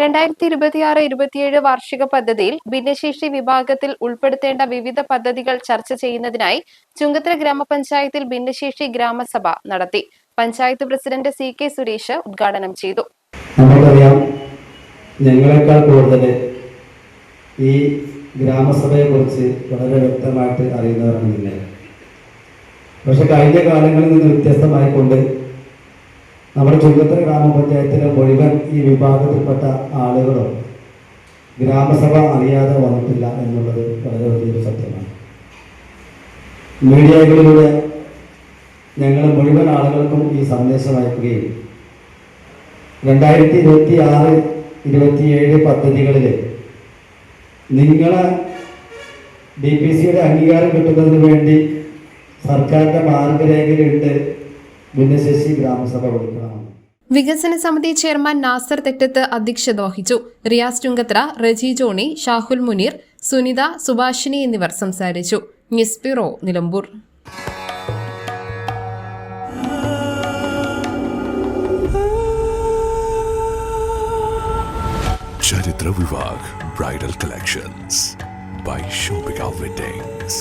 രണ്ടായിരത്തി ഇരുപത്തിയാറ് ഇരുപത്തിയേഴ് വാർഷിക പദ്ധതിയിൽ ഭിന്നശേഷി വിഭാഗത്തിൽ ഉൾപ്പെടുത്തേണ്ട വിവിധ പദ്ധതികൾ ചർച്ച ചെയ്യുന്നതിനായി ചുങ്കത്തര ഗ്രാമപഞ്ചായത്തിൽ ഭിന്നശേഷി ഗ്രാമസഭ നടത്തി. Panchayat president C K Suresh ഉദ്ഘാടനം ചെയ്തു. ഞങ്ങളെക്കാൾ കൂടുതൽ ഈ ഗ്രാമസഭയെക്കുറിച്ച് വളരെ വ്യക്തമായിട്ട് അറിയുന്നവരാണ് പക്ഷെ കഴിഞ്ഞ കാലങ്ങളിൽ നിന്ന് വ്യത്യസ്തമായിക്കൊണ്ട് നമ്മുടെ ചുങ്കത്തര ഗ്രാമപഞ്ചായത്തിലെ മുഴുവൻ ഈ വിഭാഗത്തിൽപ്പെട്ട ആളുകളും ഗ്രാമസഭ അറിയാതെ വന്നിട്ടില്ല എന്നുള്ളത് വളരെ വലിയൊരു സത്യമാണ്. മീഡിയകളിലൂടെ ഞങ്ങൾ മുഴുവൻ ആളുകൾക്കും ഈ സന്ദേശം അയക്കുകയും രണ്ടായിരത്തി ഇരുപത്തി ആറ് ഇരുപത്തിയേഴ് പദ്ധതികളിൽ നിങ്ങളെ ഡി പി സിയുടെ അംഗീകാരം കിട്ടുന്നതിന് വേണ്ടി സർക്കാരിന്റെ മാർഗരേഖയിലുണ്ട് ഭിന്നശേഷി ഗ്രാമസഭ വികസന സമിതി ചെയർമാൻ നാസർ തെറ്റത്ത് അധ്യക്ഷത വഹിച്ചു. റിയാസ് ചുങ്കത്ര റജി ജോണി ഷാഹുൽ മുനീർ സുനിത സുഭാഷിനി എന്നിവർ സംസാരിച്ചു. News bureau Nilambur. Charithra Vivah bridal collections by Shopika weddings